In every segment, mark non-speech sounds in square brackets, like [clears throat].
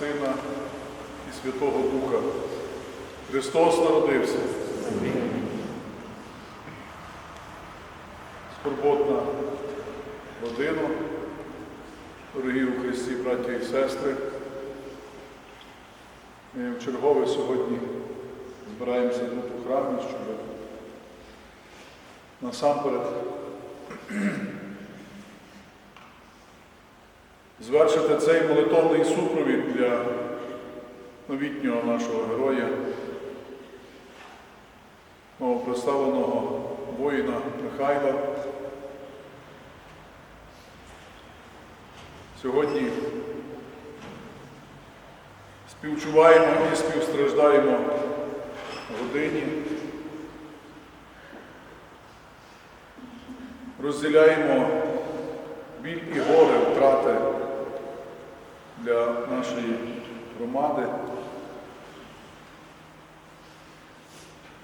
Сина і Святого Духа. Христос народився. Скорботна родина, дорогі у Христі, браті і сестри. Ми в чергове сьогодні збираємося тут у храмі, щоб насамперед звершити цей молитовний супровід для новітнього нашого героя, новопроставленого воїна Михайла. Сьогодні співчуваємо і співстраждаємо годині, розділяємо біль і горе втрати для нашої громади.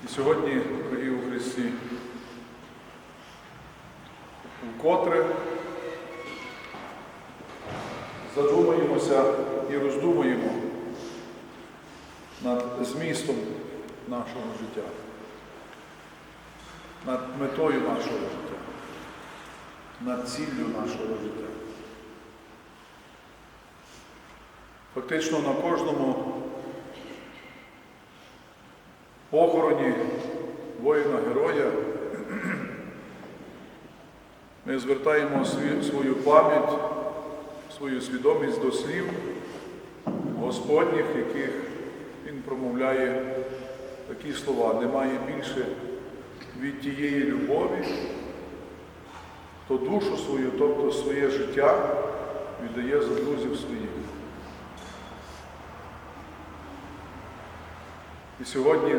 І сьогодні, дорогі у Христі, вкотре задумаємося і роздумуємо над змістом нашого життя, над метою нашого життя, над ціллю нашого життя. Фактично на кожному похороні воїна-героя ми звертаємо свою пам'ять, свою свідомість до слів Господніх, яких Він промовляє такі слова. Немає більше від тієї любові, хто душу свою, тобто своє життя віддає за друзів своїх. І сьогодні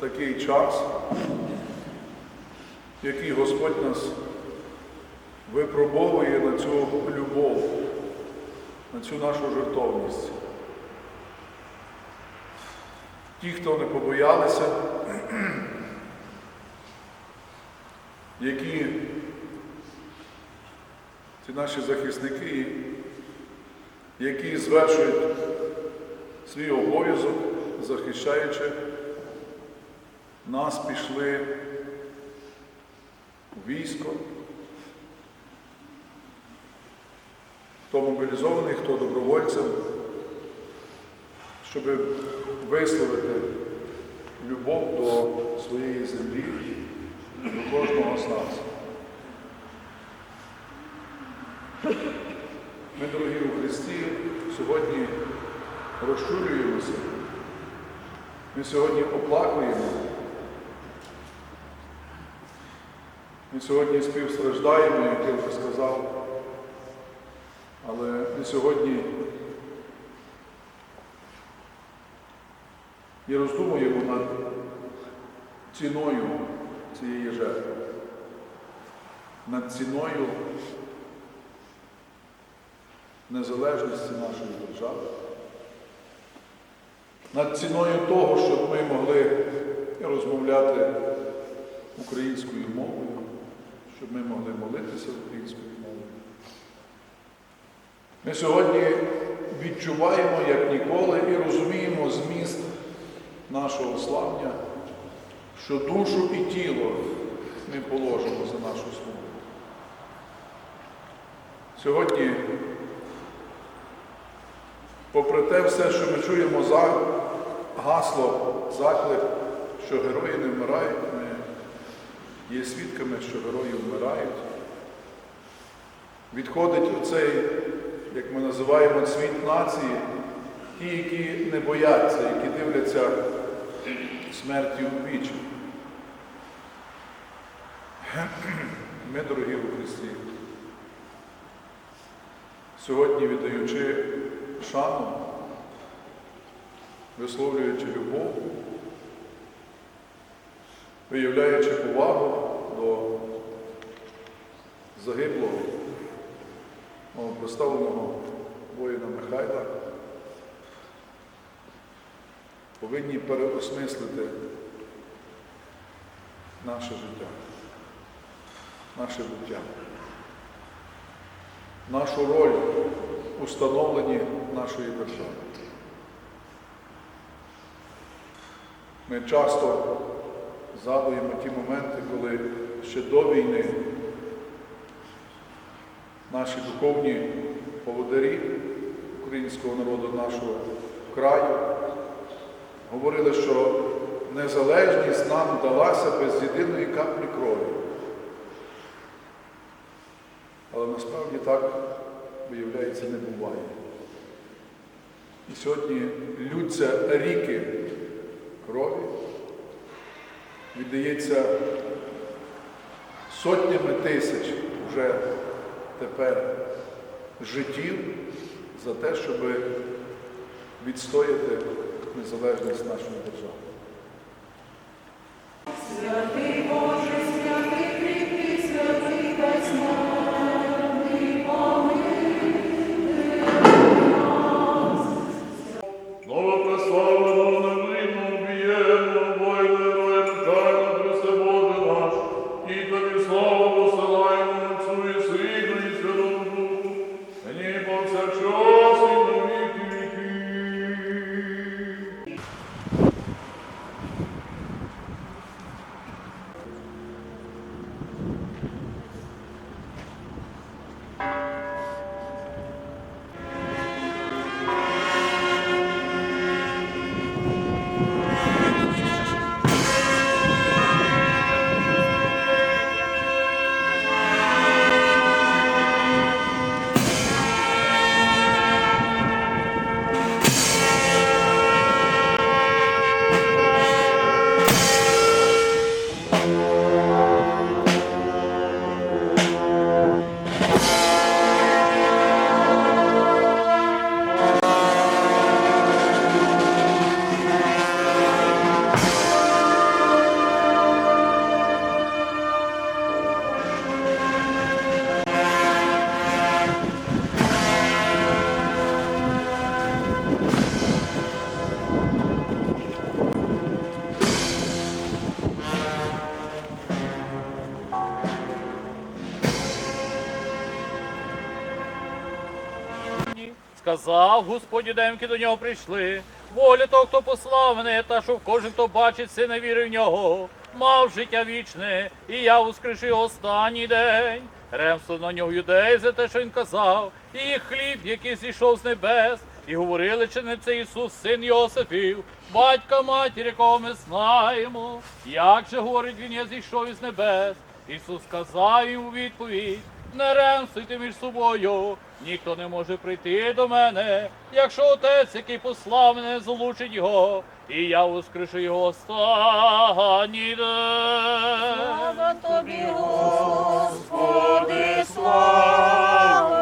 такий час, який Господь нас випробовує на цю любов, на цю нашу жертовність. Ті, хто не побоялися, [clears throat] які ці наші захисники, які звершують свій обов'язок, захищаючи нас, пішли у військо. Хто мобілізований, хто добровольцем, щоб висловити любов до своєї землі, до кожного з нас. Ми, дорогі у Христі, сьогодні розчулюємося. Ми сьогодні оплакуємо. Ми сьогодні співстраждаємо, як я вже сказав. Але ми сьогодні і роздумуємо над ціною цієї жертви, над ціною незалежності нашої держави, над ціною того, щоб ми могли розмовляти українською мовою, щоб ми могли молитися українською мовою. Ми сьогодні відчуваємо, як ніколи, і розуміємо зміст нашого славня, що душу і тіло ми положимо за нашу свободу. Сьогодні, попри те все, що ми чуємо за гасло, заклик, що герої не вмирають, ми є свідками, що герої вмирають. Відходить оцей як ми називаємо цвіт нації, ті, які не бояться, які дивляться смерті у вічі. Ми, дорогі у Христі, сьогодні віддаючи шану, висловлюючи любов, виявляючи повагу до загиблого новоприставленого воїна Михайла. повинні переосмислити наше життя, наше буття, нашу роль у становленні нашої держави. Ми часто згадуємо ті моменти, коли ще до війни наші духовні поводарі українського народу, нашого краю, говорили, що незалежність нам далася без єдиної каплі крові. Але насправді так, виявляється, не буває. І сьогодні лються ріки крові, віддається сотнями тисяч вже тепер життів за те, щоб відстояти незалежність нашої держави. Сказав Господь демки до нього прийшли. Воля того, хто послав мене, та щоб кожен, хто бачить сина, вірив в нього, мав життя вічне, і я воскрешу його останній день. Ремство на нього юдеї за те, що він казав, і хліб, який зійшов з небес, і говорили, чи не це Ісус, син Йосифів, батька матір, якого ми знаємо. Як же говорить він, я зійшов із небес? Ісус сказав йому відповідь, не ремствуйте між собою, ніхто не може прийти до мене, якщо отець, який послав мене, залучить його, і я воскрешу його останній день. Слава тобі, Господи, слава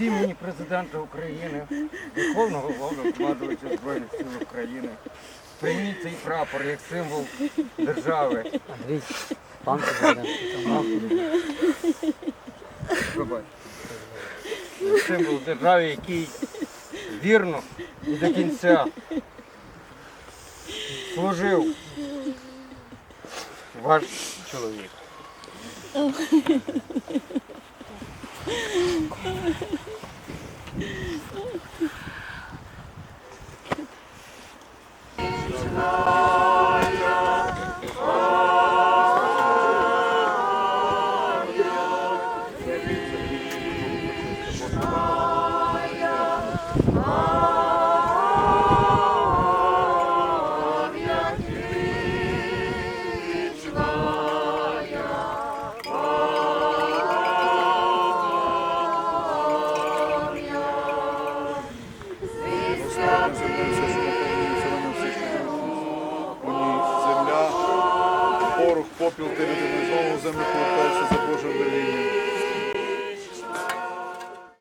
від імені президента України, Верховного Головнокомандувача Збройних сил України. Прийміть цей прапор як символ держави. Андрій, пан президент, Символ держави, який вірно і до кінця служив ваш чоловік. Вони